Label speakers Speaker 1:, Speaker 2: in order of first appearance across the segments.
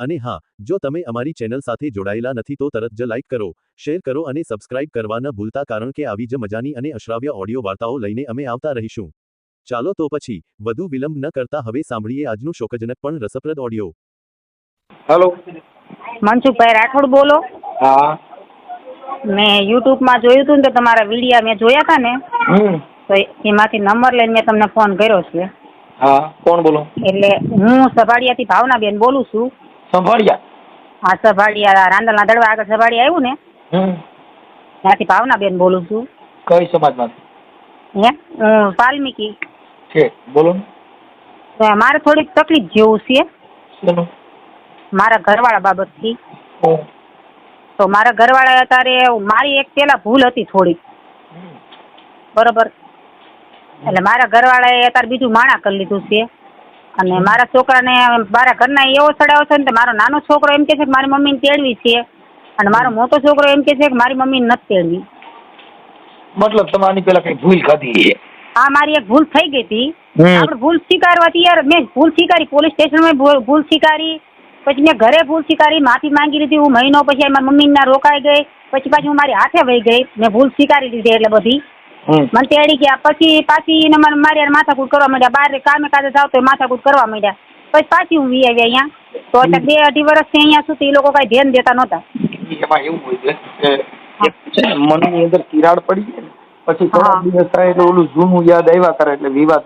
Speaker 1: અને હા જો તમે અમારી ચેનલ સાથે જોડાયેલા નથી તો તરત જ લાઇક કરો શેર કરો અને સબસ્ક્રાઇબ કરવા ન ભૂલતા કારણ કે આવી જ મજાની અને અશ્રાવ્ય ઓડિયો વાર્તાઓ લઈને અમે આવતા રહીશું. ચાલો તો પછી વધુ વિલંબ ન કરતા હવે સાંભળીએ આજનું શોકજનક પણ રસપ્રદ ઓડિયો.
Speaker 2: હેલો
Speaker 3: મનસુખભાઈ રાઠોડ બોલો.
Speaker 2: હા.
Speaker 3: મેં યુટ્યુબમાં જોયું હતું ને તો તમારા વિડીયા મેં જોયા હતા ને. તો એમાંથી નંબર લઈને મેં તમને ફોન કર્યો છે.
Speaker 2: હા કોણ બોલો?
Speaker 3: એટલે હું સભાડિયાથી ભાવનાબેન બોલું છું.
Speaker 2: સંભાળ્યા?
Speaker 3: આ સભાડિયા રાંદલના દડવા આગળ સભાડિયા આવ્યું ને
Speaker 2: હમ.
Speaker 3: ત્યાંથી ભાવનાબેન બોલું છું.
Speaker 2: કઈ સમાજમાંથી?
Speaker 3: હે? હું વાલ્મીકી.
Speaker 2: છે બોલો ને.
Speaker 3: મારે થોડીક તકલીફ જેવું છે.
Speaker 2: શેનું?
Speaker 3: મારા ઘરવાળા બાબતથી.
Speaker 2: ઓ.
Speaker 3: તો મારા ઘરવાળા અત્યારે મારી એક પેલા ભૂલ હતી થોડીક. બરોબર? એટલે મારા ઘરવાળાએ અત્યારે બીજું માણા કરી લીધું છે. અને મારા છોકરાને મારા ઘરના એવો ચડાવ્યો છે ને મારો નાનો છોકરો એમ કે છે કે મારી મમ્મીને તેડવી છે. અને મારો મોટો છોકરો એમ કે છે કે મારી મમ્મીને નથી તેડવી.
Speaker 2: મતલબ તમે આની પેલા કઈ ભૂલ ખાધી છે?
Speaker 3: આ મારી એક ભૂલ થઈ ગઈ હતી. આપણે ભૂલ સ્વીકારવા યાર મેં ભૂલ સ્વીકારી પોલીસ સ્ટેશનમાં ભૂલ ભૂલ સ્વીકારી પછી મેં ઘરે ભૂલ સ્વીકારી માફી માંગી લીધી હું મહિનો પછી મારી મમ્મીના રોકાઈ ગઈ પછી પાછી હું મારી હાથે વહી ગઈ મેં ભૂલ સ્વીકારી લીધી એટલે બધી. મને તેડી ગયા. પછી પાછી એને મને મારી માથાકૂટ કરવા માંડ્યા. બહાર કામે કાજે જાવ તો માથાકૂટ કરવા માંડ્યા. પછી પાછી હું વી આવી અહીંયા. તો અત્યારે બે અઢી વર્ષથી અહીંયા સુધી એ લોકો કઈ ધ્યાન દેતા નહોતા.
Speaker 2: એમાં એવું હોય છે કે એક છે ને મનની અંદર તિરાડ પડી જાય પછી થોડા દિવસ થાય એટલે ઓલું જૂનું યાદ આવ્યા કરે એટલે વિવાદ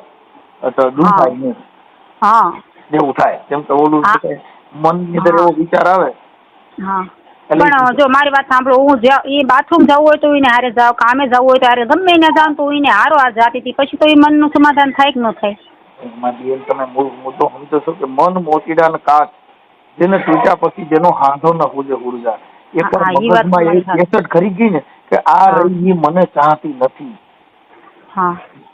Speaker 2: દૂધાય નહીં.
Speaker 3: હા.
Speaker 2: એવું થાય. કેમ કે ઓલું મનની અંદર એવો વિચાર આવે.
Speaker 3: હા. પણ જો મારી વાત સાંભળો હું એ બાથરૂમ જવું હોય તો એને હારે જાવ કામે જવું હોય તો હારે ગમે એને જાવ તો એને હારો હાર જાતી હતી પછી તો એ મનનું સમાધાન થાય કે ન થાય?
Speaker 2: એમાં બેન તમે મુદ્દો સમજો છો કે મન મોતીડા ને કાચ જેને તૂટ્યા પછી જેનો હાંધો ન હુજે હુરજા
Speaker 3: એ વાત
Speaker 2: મગજમાં
Speaker 3: એ
Speaker 2: કેસટ. ખરી ગઈ ને કે આ રહી મને ચાહતી નથી.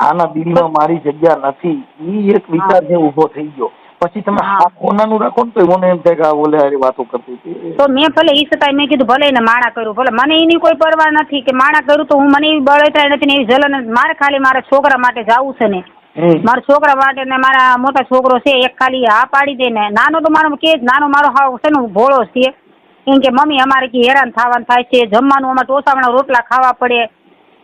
Speaker 2: આના દિલમાં મારી જગ્યા નથી. એ એક વિચાર જે ઊભો થઈ ગયો. પછી તમે. આ કોનાનું રાખો ને તો મને એમ થાય કે આ બોલે હારી વાતો કરતી હતી.
Speaker 3: તો મેં ભલે ઈ છતાંય મેં કીધું ભલે એને માણા કર્યું ભલે મને એની કોઈ પરવા નથી કે માણા કર્યું તો હું મને એવી બળતરા નથી ને એવી જલન મારે ખાલી મારા છોકરા માટે જવું છે ને. મારા છોકરા માટે ને મારા મોટા છોકરો છે એક ખાલી હા પાડી દે ને. નાનો તો મારો કે નાનો મારો હાવ છે ને ભોળો છે. કેમ કે મમ્મી અમારે કે હેરાન થવાનું થાય છે જમવાનું અમારે ટોસાવાના રોટલા ખાવા પડે.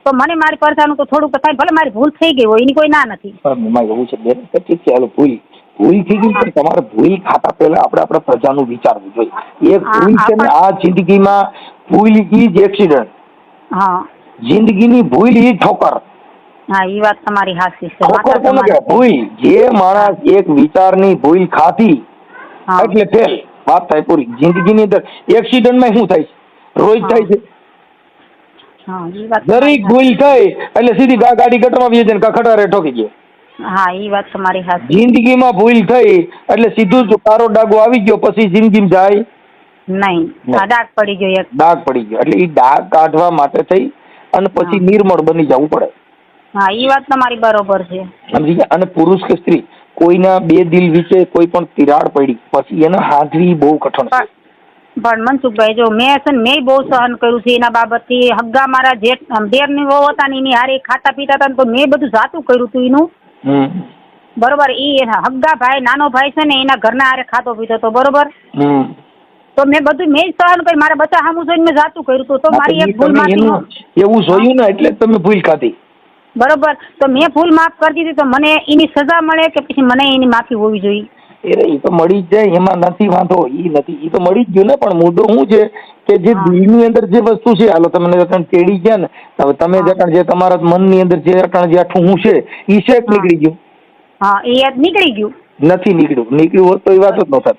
Speaker 3: તો મને મારી પરસાનું તો થોડુંક થાય ભલે મારી ભૂલ થઈ ગઈ હોય એની કોઈ ના નથી.
Speaker 2: એવું છે બેન કે ઠીક છે ભૂલ. ભૂલ થઈ ગઈ પણ તમારે ભૂલ ખાતા પહેલા આપણે આપણે પ્રજાનું વિચારવું જોઈએ. એક ભૂલ છે ને આ જિંદગીમાં ભૂલ ઈ જ એક્સિડન્ટ
Speaker 3: હા.
Speaker 2: જિંદગીની ભૂલ ઈ ઠોકર.
Speaker 3: હા એ વાત તમારી હાસી છે.
Speaker 2: ઠોકર કોને કહેવાય? ભૂલ. જે માણસ એક વિચારની ભૂલ ખાધી એટલે ફેલ. વાત થાય પૂરી. જિંદગીની અંદર એક્સિડન્ટમાં શું થાય છે? રોજ થાય છે.
Speaker 3: ઈ
Speaker 2: દરેક ભૂલ થઈ એટલે સીધી ગાડી ગટરમાં વી જાય ને કાં ઠોકી ગયો.
Speaker 3: હા એ વાત તમારી હાચી
Speaker 2: જિંદગીમાં ભૂલ થઈ એટલે સીધું જ કારો ડાગો આવી ગયો પછી જિંદગીમાં જાય?
Speaker 3: નહીં. આ ડાક પડી ગયો એક.
Speaker 2: ડાઘ પડી ગયો એટલે એ ડાઘ કાઢવા માટે થઈ અને પછી નિર્મળ બની જવું પડે.
Speaker 3: હા એ વાત તમારી બરોબર છે.
Speaker 2: સમજી ગયા? અને પુરુષ કે સ્ત્રી કોઈના બે દિલ વિશે કોઈ પણ તિરાડ પડી પછી એને હાંધવી બહુ કઠણ છે.
Speaker 3: પણ મનસુખભાઈ જો મેં છે ને મેં બહુ સહન કર્યું છે એના બાબતથી. હગ્ગા મારા જેઠ દેરની વહુ હતા ને એની હારે ખાતા પીતા હતા ને તો મેં બધું જાતું કર્યું હતું એનું. બરોબર ઈ એના હગ્ગા ભાઈ નાનો ભાઈ છે ને એના ઘરના આરે ખાતો પીતો હતો બરોબર?
Speaker 2: હમ.
Speaker 3: તો મેં બધું મેં જ સહન કરી મારા બચ્ચા સામું જોઈને મેં જાતું કર્યું હતું તો મારી એક
Speaker 2: ભૂલમાંથી એવું જોયું ને એટલે તમે ભૂલ ખાધી.
Speaker 3: બરોબર તો મેં ભૂલ માફ કરી દીધી તો મને એની સજા મળે કે પછી મને એની માફી હોવી જોઈએ?
Speaker 2: એ એ તો મળી જ જાય એમાં નથી વાંધો એ નથી એ તો મળી જ ગયું ને પણ મુદ્દો શું છે કે જે દિલની અંદર જે વસ્તુ છે હાલો તમને જતાં તેડી ગયા ને હવે તમે
Speaker 3: હા.
Speaker 2: જે તમારા મનની અંદર જે અટાણ જે આઠું હું છે એ શેક નીકળી ગયું?
Speaker 3: હા એ યાદ નીકળી ગયું.
Speaker 2: નથી નીકળ્યું. નીકળ્યું હોત તો એ વાત જ ન થાત.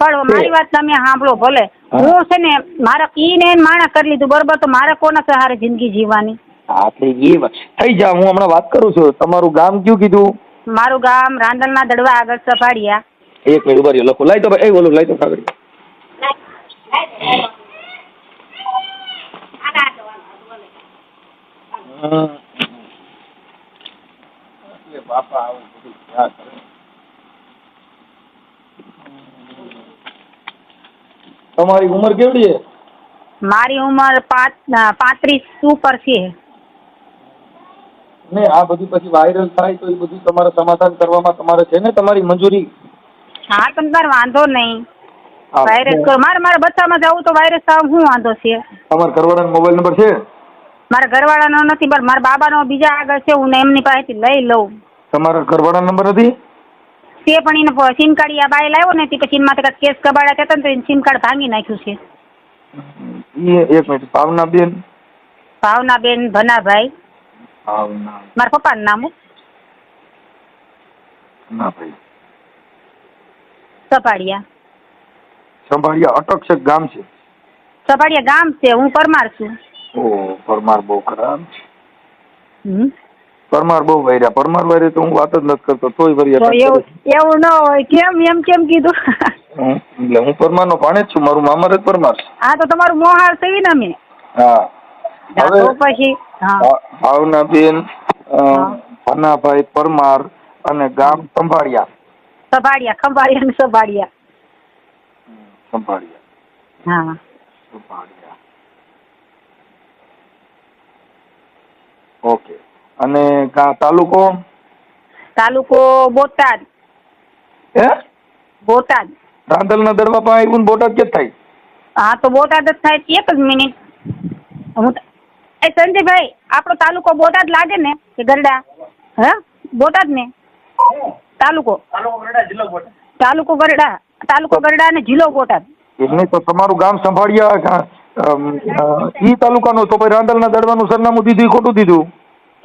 Speaker 3: પણ મારી વાત તમે સાંભળો ભલે.
Speaker 2: હું.
Speaker 3: છે ને મારા ઈ ને માણા કરી લીધું બરોબર? તો મારે કોના સહારે જિંદગી જીવવાની?
Speaker 2: આપણે એ થઈ જા હું હમણાં વાત કરું છું. તમારું ગામ કયું કીધું?
Speaker 3: મારું ગામ રાંદલના દડવા આગળ સફાડિયા
Speaker 2: એક મિનિટ ઊભા રહ્યો લખો. લાઈ તો ભાઈ એ ઓલું લાઈ તો કાગળ. બાપા આવું બધું ક્યાં કરે તમારી ઉંમર કેવડી છે?
Speaker 3: મારી ઉંમર પાંત્રીસ ઉપર છે.
Speaker 2: ને આ બધું પછી વાયરલ થાય તો એ બધું તમારે સમાધાન કરવામાં તમારે છે ને તમારી મંજૂરી?
Speaker 3: હા તમ તાર વાંધો નહીં. વાયરસ કરો મારે મારા બચ્ચામાં જવું તો વાયરસ થવા શું વાંધો છે?
Speaker 2: તમારા ઘરવાળાનો મોબાઈલ નંબર છે?
Speaker 3: મારા ઘરવાળાનો નથી પણ મારા બાબાનો બીજા આગળ છે હું એમની પાસેથી લઈ લઉં.
Speaker 2: તમારા ઘરવાળાનો નંબર નથી?
Speaker 3: તે પણ એને સિમ કાર્ડ આ બાય લાવ્યો ને તે પછી એના માટે કાંઈક કેસ કબાડા થતા ને તો એને સિમ કાર્ડ ભાંગી નાખ્યું છે.
Speaker 2: એક મિનિટ ભાવના બેન
Speaker 3: ભાવનાબેન ભનાભાઈ.
Speaker 2: ભાવના.
Speaker 3: મારા પપ્પાનું નામ
Speaker 2: ના ભાઈ
Speaker 3: સપાડિયા
Speaker 2: સંભાળિયા અટક ગામ છે?
Speaker 3: સપાડિયા ગામ છે હું પરમાર છું.
Speaker 2: ઓ પરમાર બહુ ખરાબ.
Speaker 3: હમ.
Speaker 2: પરમાર બહુ વૈર્યા. પરમાર વૈરે તો હું વાત જ નથી કરતો તોય વરી
Speaker 3: તો
Speaker 2: અટક
Speaker 3: એવું
Speaker 2: કરે
Speaker 3: એવું ન હોય. કેમ એમ કેમ કીધું?
Speaker 2: હું એટલે હું પરમારનો જ છું. મારું મામર જ પરમાર છે.
Speaker 3: હા તો તમારું મોહાળ થઈ ને અમે.
Speaker 2: હા.
Speaker 3: હા,
Speaker 2: હવે
Speaker 3: તો પછી હા.
Speaker 2: ભા- ભાવનાબેન અ,
Speaker 3: હા.
Speaker 2: ભાનાભાઈ પરમાર અને ગામ સંભાળિયા.
Speaker 3: સભાડિયા ખંભાળિયા ને સભાડિયા
Speaker 2: સંભાળિયા
Speaker 3: હા.
Speaker 2: સંભાળિયા ઓકે. અને કા તાલુકો?
Speaker 3: તાલુકો બોટાદ.
Speaker 2: હે?
Speaker 3: બોટાદ.
Speaker 2: રાંદલના દરવા પાસે આવ્યું બોટાદ કે થાય?
Speaker 3: હા તો બોટાદ જ થાય એક જ મિનિટ. હું એ સંજયભાઈ આપણો તાલુકો બોટાદ લાગે ને કે ગરડા? હા? બોટાદ ને તાલુકો તાલુકો ગરડા તાલુકો ગરડા અને જિલ્લો બોટાદ
Speaker 2: એટલે તો તમારું ગામ સંભાળિયા ઈ તાલુકાનું તો પછી રાંદલના દડવાનું સરનામું દીધું ખોટું દીધું?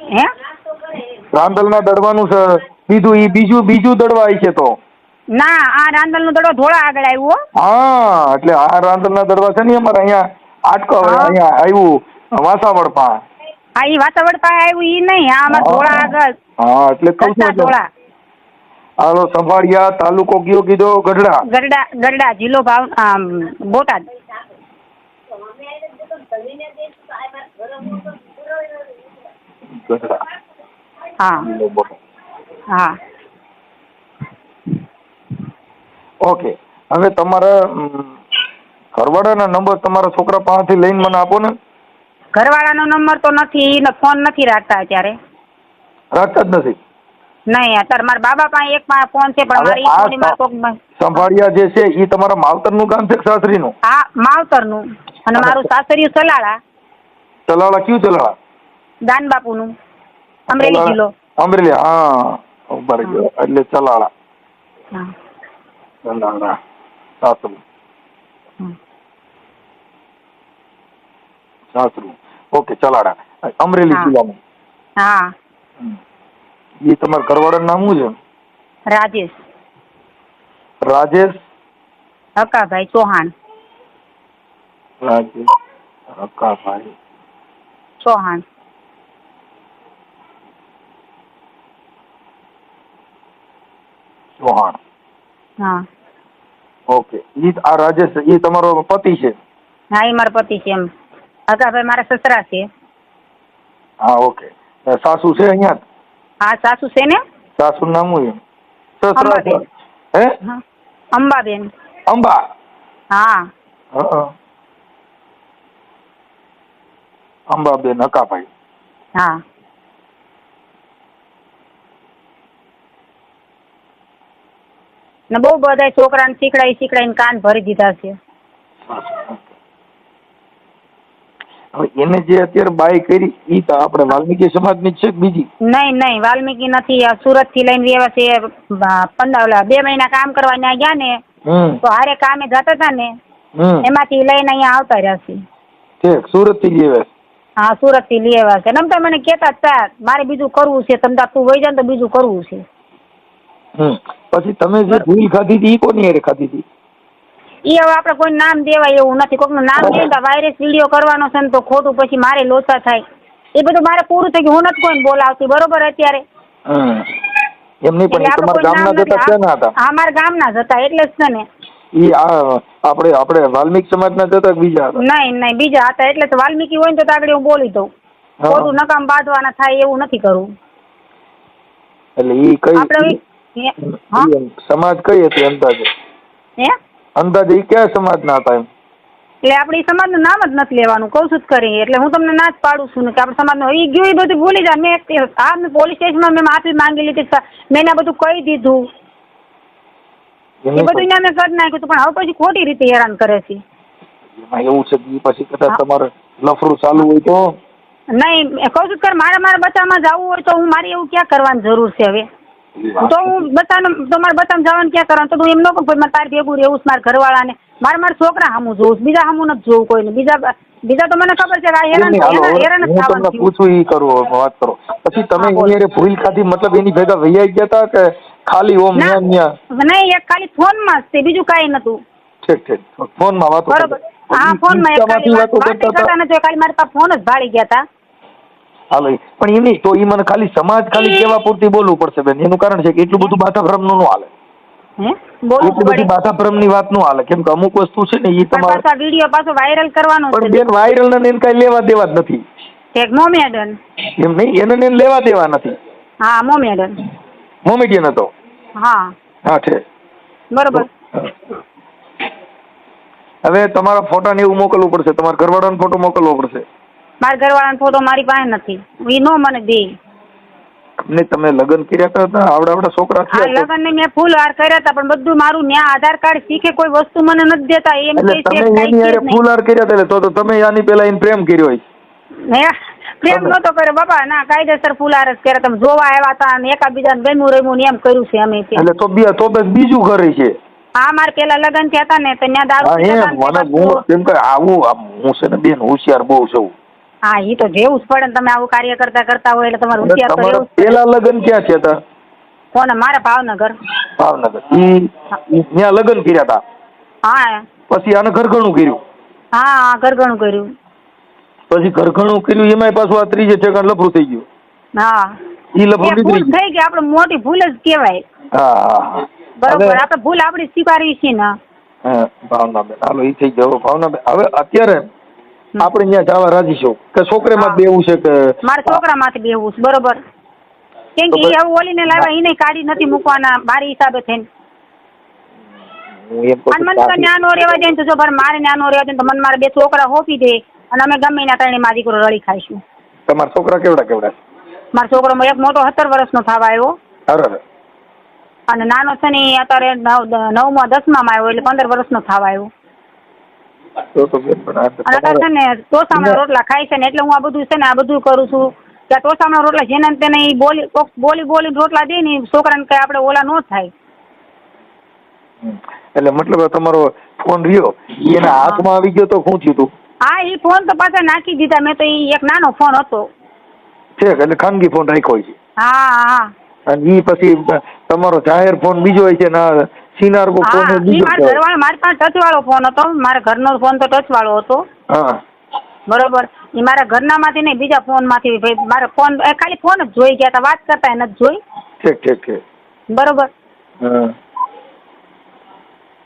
Speaker 3: હે?
Speaker 2: રાંદલના દડવાનું દીધું ઈ બીજું બીજું દડવાય છે તો?
Speaker 3: ના આ રાંદલનો દડો ધોળા આગળ આવ્યો હા.
Speaker 2: એટલે આ રાંદલના દડવા છે ને અમારે અહીંયા આટકો અહીંયા આવ્યું વાસાવડ પા.
Speaker 3: હા ઈ વાસાવડ પા આવ્યું ઈ નહીં આ અમારા ધોળા આગળ.
Speaker 2: હા એટલે કહું છું
Speaker 3: ધોળા.
Speaker 2: હાલો સંભાળિયા તાલુકો કયો કીધો? ગઢડા.
Speaker 3: ગરડા ગરડા જિલ્લો ભાવ આમ, બોટાદ.
Speaker 2: ગઢડા.
Speaker 3: હા. હા.
Speaker 2: ઓકે. હવે તમારા અમ, ઘરવાળાના નંબર તમારા છોકરા પાસેથી લઈને મને આપો ને.
Speaker 3: ઘરવાળાનો નંબર તો નથી ફોન નથી રાખતા અત્યારે.
Speaker 2: રાખતા જ નથી.
Speaker 3: નહીં અત્યારે મારા બાબા પાસે એક પાસે ફોન છે પણ મારી
Speaker 2: આ
Speaker 3: ફોન મારા કોક
Speaker 2: સંભાળિયા જે છે એ તમારા માવતરનું ગામ છે સાસરીનું?
Speaker 3: હા માવતરનું. અને મારું સાસરિયું સલાળા
Speaker 2: સલાળા કયું ચલાળા?
Speaker 3: દાનબાપુનું. અમરેલી જિલ્લો.
Speaker 2: અમરેલી હા. ગયો એટલે સલાળા
Speaker 3: હા.
Speaker 2: ચલાળા. સાસરું. સાસરું. ઓકે ચલાડા અમરેલી જિલ્લામાં
Speaker 3: હા.
Speaker 2: એ તમારા ઘરવાળાનું નામ શું
Speaker 3: રાજેશ
Speaker 2: છે? રાજેશ.
Speaker 3: હકાભાઈ ચૌહાણ.
Speaker 2: રાજેશ. હકાભાઈ.
Speaker 3: ચૌહાણ.
Speaker 2: ચૌહાણ.
Speaker 3: હા.
Speaker 2: ઓકે. ઈ આ રાજેશ એ તમારો પતિ છે?
Speaker 3: હા એ મારા પતિ છે એમ. હકાભાઈ મારા સસરા છે.
Speaker 2: હા ઓકે. સાસુ છે અહીંયા?
Speaker 3: હા સાસુ છે ને?
Speaker 2: સાસુ નામ હું સસરા. હે?
Speaker 3: અંબાબેન.
Speaker 2: અંબા?
Speaker 3: હા.
Speaker 2: હં. અંબાબેન હકાભાઈ.
Speaker 3: હા. ને બહુ બધા છોકરાને શીખડાઈ શીખડાઈને કાન ભરી દીધા છે.
Speaker 2: હવે એને જે અત્યારે બાય કરી ઈ તો આપણે વાલ્મીકી સમાજની છે કે બીજી?
Speaker 3: નહીં નહીં વાલ્મીકી નથી. સુરતથી લઈને વ્યવા છે પંદર બે મહિના કામ કરવા ત્યાં ગયા ને તો હારે કામે જતા હતા ને એમાંથી લઈને અહીંયા આવતા રહ્યા છે
Speaker 2: ઠીક સુરતથી જ
Speaker 3: હા સુરતથી લઈ આવ્યા છે નમતા મને કેતા હતા મારે બીજું કરવું છે તમને તું વહી જાય ને તો બીજું કરવું છે.
Speaker 2: પછી તમે જે ભૂલ ખાધી હતી ઈ કોની હારે ખાધી હતી
Speaker 3: એ હવે આપણે કોઈ નામ દેવાય એવું નથી. કોકનું નામ દે તો વાયરસ વીડિયો કરવાનો છે ને તો ખોટું પછી મારે લોચા થાય. એ બધું મારે પૂરું થઈ ગયું. હું નથી કોઈને બોલાવતી. બરોબર અત્યારે?
Speaker 2: એમની પણ તમારા ગામના જતા
Speaker 3: કોઈ
Speaker 2: હતા
Speaker 3: હા મારા ગામના જતા એટલે જ છે ને.
Speaker 2: ઈ આ આપણે આપણે વાલ્મીક સમાજના જતા બીજા હતા?
Speaker 3: નહીં નહીં બીજા હતા. એટલે તો વાલ્મીકી હોય ને તો આગળ હું બોલી દઉં. ખોટું નકામ બાંધવાના થાય એવું નથી કરવું.
Speaker 2: એટલે ઈ કઈ
Speaker 3: આપણે
Speaker 2: સમાજ કઈ હતી અંદાજે?
Speaker 3: હે?
Speaker 2: અંદાજે ઈ કયા સમાજના હતા એમ?
Speaker 3: એટલે આપણે સમાજનું નામ જ નથી લેવાનું કઉ છું જ કરી. એટલે હું તમને ના જ પાડું છું ને કે આપણે સમાજનું એ ગયું એ બધું ભૂલી જાય. મેં હા મેં પોલીસ સ્ટેશનમાં મેં માફી માંગી લીધી મેં એને બધું કહી દીધું. એ બધું મેં કરી નાખ્યું પણ હવે પછી ખોટી રીતે હેરાન કરે છે.
Speaker 2: એવું છે પછી કદાચ તમારે લફરું ચાલુ હોય તો?
Speaker 3: નહીં કઉ છું મારે મારા બચ્ચામાં જવું હોય તો હું મારી એવું ક્યાં કરવાની જરૂર છે હવે? તો હું બચ્ચાને તો મારે બચ્ચાને જવાનું ક્યાં કરવાનું? તો હું એમ ન કહું મારે તારે ભેગું રહેવું મારા ઘરવાળાને. મારે મારા છોકરા સામું જોવું બીજા સામું નથી જોવું કોઈને. બીજા બીજા તો મને ખબર છે કે આ હેરાન હેરાન હેરાન
Speaker 2: હું તમને. પૂછું ઈ કરો વાત કરો. પછી તમે એની ભૂલ ખાધી મતલબ એની ભેગા વૈયા ગયા હતા કે ખાલી ઓમ ન્યા ન્યા?
Speaker 3: નહીં એક ખાલી ફોનમાં જ તે બીજું કાંઈ નતું
Speaker 2: ઠીક ઠીક. ફોનમાં વાતો
Speaker 3: બરોબર. હા
Speaker 2: ફોન
Speaker 3: ફોનમાં એક ખાલી વાત
Speaker 2: કરતા હતા.
Speaker 3: ખાલી મારા પાસે ફોન જ ભાળી ગયા હતા
Speaker 2: હાલો. પણ એમ નહીં તો ઈ મને ખાલી સમાજ ખાલી કેવા પૂરતી બોલવું પડશે બેન. એનું કારણ છે કે એટલું બધું બાધાભ્રમનું નું હાલે. એટલી
Speaker 3: બધી
Speaker 2: બધી બાધાભ્રમની વાતનું હાલે. કેમ કે અમુક વસ્તુ છે ને
Speaker 3: એ
Speaker 2: તમારે
Speaker 3: વીડિયો પાછો વાયરલ કરવાનો
Speaker 2: પણ બેન વાયરલ ને એને કઈ લેવા દેવા જ નથી.
Speaker 3: એક મોમેડન
Speaker 2: એમ નહીં એને ને એને લેવા દેવા નથી.
Speaker 3: હા મોમેડન
Speaker 2: મોમેડિયન હતો.
Speaker 3: હા.
Speaker 2: હા છે.
Speaker 3: બરોબર.
Speaker 2: હવે તમારા ફોટા ને એવું મોકલવું પડશે. તમારા ઘરવાળાનો ફોટો મોકલવો પડશે.
Speaker 3: મારા ઘરવાળાનો ફોટો મારી પાસે નથી. એ નો મને દે.
Speaker 2: ને તમે લગ્ન કર્યા હતા આવડા આવડા છોકરા થયા તો-
Speaker 3: લગ્ન ને મેં ફૂલ હાર કર્યા હતા પણ બધું મારું ન્યા આધાર કાર્ડ શીખે કોઈ વસ્તુ મને નથી દેતા. એમ કે છે
Speaker 2: તમે એની હારે
Speaker 3: ફૂલ
Speaker 2: હાર કર્યા હતા તો તો તમે આની પહેલા એને પ્રેમ કર્યો હોય.
Speaker 3: હે પ્રેમ નતો કર્યો. બાપા ના કાયદેસર ફૂલ હાર જ કર્યા તમે જોવા આવ્યા હતા અને એકાબીજાને ગમ્યું રમ્યું ને એમ કર્યું છે અમે
Speaker 2: એટલે તો બી તો બસ બીજું ઘર છે.
Speaker 3: હા મારે પેલા લગ્ન થયા હતા ને તો ત્યાં દારૂ
Speaker 2: મને હું કેમ કે આવું હું છે ને બેન હોશિયાર બહુ છું.
Speaker 3: હા એ તો જેવું જ પડે ને તમે આવું કાર્ય કરતા કરતા હોય એટલે તમારું
Speaker 2: અને
Speaker 3: તો
Speaker 2: તમારા પેલા લગ્ન ક્યાં છે હતા
Speaker 3: કોને? મારે ભાવનગર.
Speaker 2: ભાવનગર. ઈ ત્યાં લગ્ન કર્યા હતા
Speaker 3: હા.
Speaker 2: પછી આને ઘરઘણું કર્યું?
Speaker 3: હા હા ઘરઘણું કર્યું.
Speaker 2: પછી ઘરઘણું કર્યું એમાંય પાછું આ ત્રીજે ઠેકાણ લફરું થઈ ગયું.
Speaker 3: હા.
Speaker 2: ઈ
Speaker 3: એ
Speaker 2: લફરું
Speaker 3: ભૂલ
Speaker 2: નીકળી ગયું
Speaker 3: થઈ ગઈ આપણે મોટી ભૂલ જ કહેવાય.
Speaker 2: હા હા હા.
Speaker 3: બરોબર
Speaker 2: હવે-
Speaker 3: આપણે ભૂલ આપણી સ્વીકારવી છે ને.
Speaker 2: હા, ભાવનાબેન. હાલો ઈ થઈ ગયો. ભાવનાબેન હવે અત્યારે આપણે અહીંયા જવા રાજી છો કે છોકરીમાં. બેવું છે કે
Speaker 3: મારા છોકરામાંથી બેવું છે બરોબર. કેમ કે એ ઓલીને લાવ્યા એને કાઢી નથી મૂકવાના મારી હિસાબે થઈને. અને મને તો
Speaker 2: કાકી,
Speaker 3: રહેવા જાય ને તો જો મારે નાનો રહેવા જાય ને તો મને મારા બે છોકરા હોપી દે અને અમે ગમે એના ત્રણે માં દીકરો રળી ખાઈશું.
Speaker 2: તમારા છોકરા કેવડા કેવડા
Speaker 3: મારો છોકરો એક મોટો સત્તર વર્ષનો થવા આવ્યો.
Speaker 2: અરે.
Speaker 3: અને નાનો છે ને અત્યારે નવ નવમાં દસમામાં આવ્યો એટલે પંદર વર્ષનો થવા આવ્યો.
Speaker 2: તો તો બેન પણ આ તો
Speaker 3: અને અત્યારે છે ને ટોસામણા રોટલા ખાય છે ને એટલે હું આ બધું છે ને આ બધું કરું છું. કે આ રોટલા જેને તેને ઈ બોલી બોલી બોલી રોટલા દે ને છોકરાને કઈ આપણે ઓલા ન થાય.
Speaker 2: એટલે મતલબ તમારો ફોન રહ્યો એના હાથમાં આવી ગયો તો શું થયું તું?
Speaker 3: હા ઈ ફોન તો પાછા નાખી દીધા મેં તો એ એક નાનો ફોન હતો.
Speaker 2: છે એટલે ખાનગી ફોન રાખ્યો છે.
Speaker 3: હા હા.
Speaker 2: અને ઈ પછી તમારો જાહેર ફોન બીજો હોય છે ના સિનારકો ફોન
Speaker 3: હા ઈ
Speaker 2: બીજો
Speaker 3: મારા
Speaker 2: છે.
Speaker 3: મારી પાસે ટચ વાળો ફોન હતો. મારા ઘરનો ફોન તો ટચ વાળો હતો.
Speaker 2: હા.
Speaker 3: બરોબર. ઈ મારા ઘરનામાંથી નહીં બીજા ફોનમાંથી. ભાઈ મારા ફોન એ ખાલી ફોન જ જોઈ ગયા હતા. વાત કરતા નથી જોઈ.
Speaker 2: ઠીક ઠીક ઠીક.
Speaker 3: બરોબર.
Speaker 2: હા.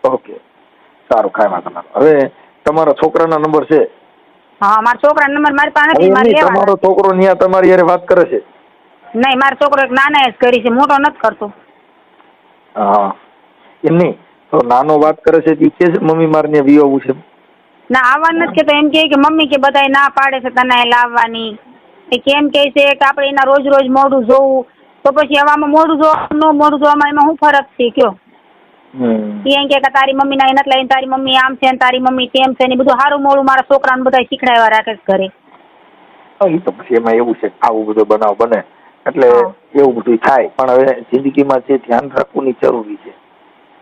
Speaker 2: ઓકે. સારું કાંઈ વાંધો ના હવે તમારા છોકરાના નંબર છે?
Speaker 3: હા મારા છોકરા નંબર મારી પાસે નથી મારે
Speaker 2: તમારો છોકરો ન્યા તમારી યારે વાત કરે છે.
Speaker 3: નહીં મારો છોકરો એક નાના જ કરી છે મોટો નથી કરતો.
Speaker 2: હા એમ નહીં. તો નાનો વાત કરે છે ઈ કે મમ્મી મારને વી આવું છે.
Speaker 3: ના આવવાનું નથી કેતો એમ કહે કે મમ્મી કે બધાય ના પાડે છે તને લાવવાની. એ કેમ કહે છે કે આપણે એના રોજ રોજ મોઢું જોવું. તો પછી હવામાં મોઢું જોવાનું ન મોઢું જોવામાં એમાં શું ફરક છે કયો? એમ કે તારી મમ્મી ના નથી લઈને તારી મમ્મી આમ છે તારી મમ્મી તેમ છે ને બધું સારું મોડું મારા છોકરાને બધા શીખડાવ્યા રાખે છે ઘરે.
Speaker 2: એ તો પછી એમાં એવું છે આવું બધું બનાવ બને. એટલે એવું બધું થાય. પણ હવે જિંદગીમાં જે ધ્યાન રાખવું જરૂરી છે.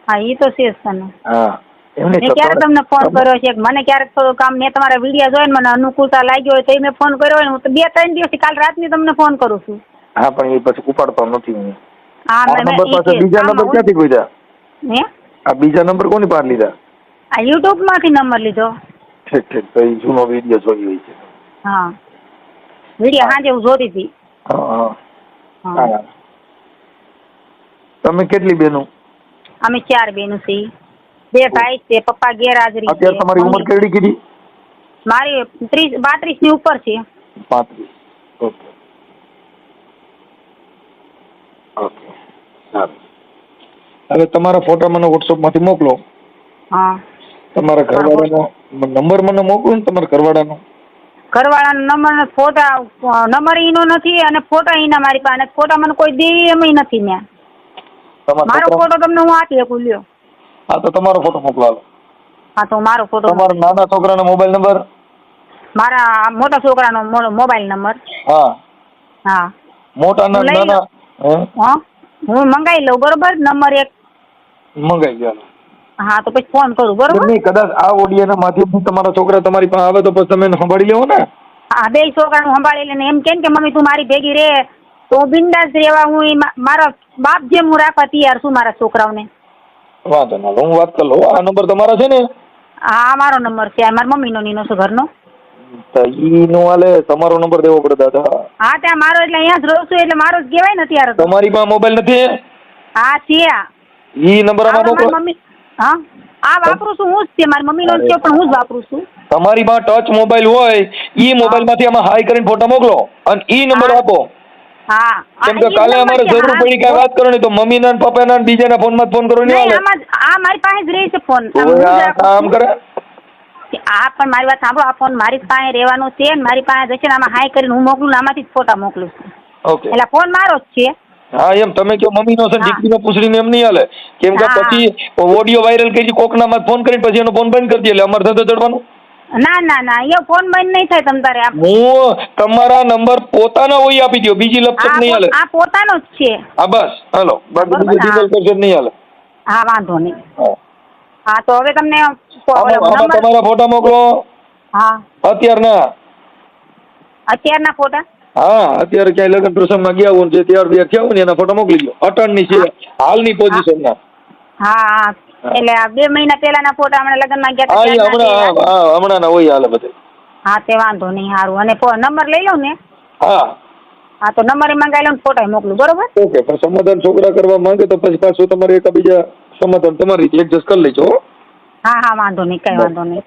Speaker 3: હા એ તો છે જ
Speaker 2: હા. એમને
Speaker 3: ક્યારે તમને ફોન કર્યો છે મને ક્યારેક થોડું કામ મેં તમારા વીડિયો જોઈને મને અનુકૂળતા લાગ્યો હોય તો મેં ફોન કર્યો હોય હું તો બે ત્રણ દિવસથી કાલ રાતની તમને ફોન કરું છું.
Speaker 2: હા પણ એ પછી ઉપાડતો નથી હું નંબર પાસે બીજા નંબર ક્યાંથી
Speaker 3: હે?
Speaker 2: આ બીજા નંબર કોની પાર લીધા?
Speaker 3: આ યુટ્યુબમાંથી નંબર લીધો.
Speaker 2: ઠીક ઠીક તો એ જૂનો વીડિયો જોઈ હોય છે.
Speaker 3: હા. વીડિયો હાજે હું જોતી હતી.
Speaker 2: હા. હા. તમે કેટલી બેનો
Speaker 3: અમે ચાર બેનો છીએ. બે ભાઈ છે પપ્પા ગેરહાજરી છે
Speaker 2: અત્યારે તમારી ઉંમર કેટલી કીધી?
Speaker 3: મારી ત્રીસ પાંત્રીસની ઉપર છે.
Speaker 2: પાંત્રીસ ઓકે. ઓકે. હવે તમારા ફોટા મને વોટ્સઅપમાંથી મોકલો.
Speaker 3: હા.
Speaker 2: તમારા ઘરવાળાનો નંબર મને મોકલો ને તમારા ઘરવાળાનો.
Speaker 3: ઘરવાળાનો નંબર ફોટા નંબર ઈનો નથી અને ફોટા એના મારી પાસે. ફોટા મને કોઈ દે એમ નથી મેં મારો ફોટો? તમને હું આપી શકું લ્યો.
Speaker 2: હા તો તમારો ફોટો મોકલાવો.
Speaker 3: હા તો મારો ફોટો
Speaker 2: તમારા નાના છોકરાનો મોબાઈલ નંબર?
Speaker 3: મારા મોટા છોકરાનો મોબાઈલ નંબર.
Speaker 2: હા.
Speaker 3: હા. મોટા
Speaker 2: નાના હા?
Speaker 3: હું. મંગાવી લઉં બરોબર? નંબર એક.
Speaker 2: મંગાઈ ગયા
Speaker 3: હા તો પછી ફોન કરું બરોબર?
Speaker 2: નહીં કદાચ આ ઓડિયાના માધ્યમથી તમારા છોકરા તમારી પાસે આવે તો પછી તમે એને સંભાળી લેવો ને.
Speaker 3: હા બે છોકરાનું સંભાળી લઈને એમ કેમ કે મમ્મી તું મારી ભેગી રે. તો હું બિંદાસ રહેવા હું મારા બાપ જેમ હું રાખવા તૈયાર છું મારા છોકરાઓને.
Speaker 2: વાંધો ના હું વાત કરી લઉં આ નંબર તમારો છે ને?
Speaker 3: હા મારો નંબર છે આ મારા મમ્મીનો નીનો છે ઘરનો.
Speaker 2: તો તમારો નંબર દેવો પડે દાદા.
Speaker 3: હા ત્યાં મારો એટલે અહીંયા જ રહું છું એટલે મારો જ કહેવાય ને અત્યારે
Speaker 2: તમારી પાસે મોબાઈલ નથી
Speaker 3: હા? છે આ.
Speaker 2: ઈ નંબર આમાં મોકલો.
Speaker 3: મમ્મી હા? આ વાપરું છું હું જ છે મારી મમ્મી નો પણ હું જ વાપરું છું.
Speaker 2: તમારી પાસે ટચ મોબાઈલ હોય ઈ મોબાઈલમાંથી આમાં હાઈ કરીને ફોટો મોકલો અને ઈ નંબર આપો.
Speaker 3: હા.
Speaker 2: કેમ કે કાલે અમારે જરૂર પડી કઈ વાત કરો તો મમ્મી ના પપ્પા ના બીજાના ફોનમાં ફોન કરો નહીં
Speaker 3: આ મારી પાસે જ રહે છે ફોન
Speaker 2: તો કામ કરે.
Speaker 3: આ પણ મારી વાત સાંભળો આ ફોન મારી પાસે રહેવાનો છે ને મારી પાસે જશે ને આમાં હાઈ કરીને હું મોકલું આમાંથી જ ફોટા મોકલું છું.
Speaker 2: ઓકે
Speaker 3: એટલે ફોન મારો જ છે.
Speaker 2: હા એમ. તમે કે મમ્મી નો છે. દીકરીનો પૂછડીને એમ નહીં હાલે. કેમ કે પછી ઓડિયો વાયરલ કરી કોકના માં ફોન કરીને પછી એનો ફોન બંધ કરી દે એટલે અમારે ધંધો ચડવાનો.
Speaker 3: ના ના ના એ ફોન બંધ નહીં થાય તમ તારે.
Speaker 2: હું તમારા નંબર પોતાનો હોય આપી દો બીજી લપચપ
Speaker 3: આ
Speaker 2: નહીં હાલે.
Speaker 3: આ પોતાનો જ છે.
Speaker 2: હા બસ હાલો. બાકી બીજું ડિટેલ કરજો નહીં હાલે.
Speaker 3: હા વાંધો નહીં.
Speaker 2: હા.
Speaker 3: તો હવે તમને
Speaker 2: તમારા ફોટા મોકલો.
Speaker 3: હા.
Speaker 2: અત્યારના.
Speaker 3: અત્યારના ફોટા?
Speaker 2: હા અત્યારે ક્યાંય લગ્ન પ્રસંગમાં ગયા હોય જે તૈયાર બિયાર થયા હોય ને એના ફોટો મોકલી દો અટણની છે હાલની પોઝિશનના
Speaker 3: હા એટલે આ બે મહિના પહેલાના ફોટા હમણાં લગ્નમાં ગયા
Speaker 2: હા હમણાં હા, હા હમણાં ના હોય હાલે બધે.
Speaker 3: હા તે વાંધો નહીં સારું. અને નંબર લઈ લઉં ને.
Speaker 2: હા.
Speaker 3: હા તો નંબર મંગાવી લઉં ફોટા મોકલું બરોબર?
Speaker 2: ઓકે પણ સમાધાન છોકરા કરવા માંગે તો પછી પાછું તમારે એકાબીજા સમાધાન તમારી રીતે એડજસ્ટ કરી લેજો
Speaker 3: હા. હા વાંધો નહીં કઈ વાંધો નહીં.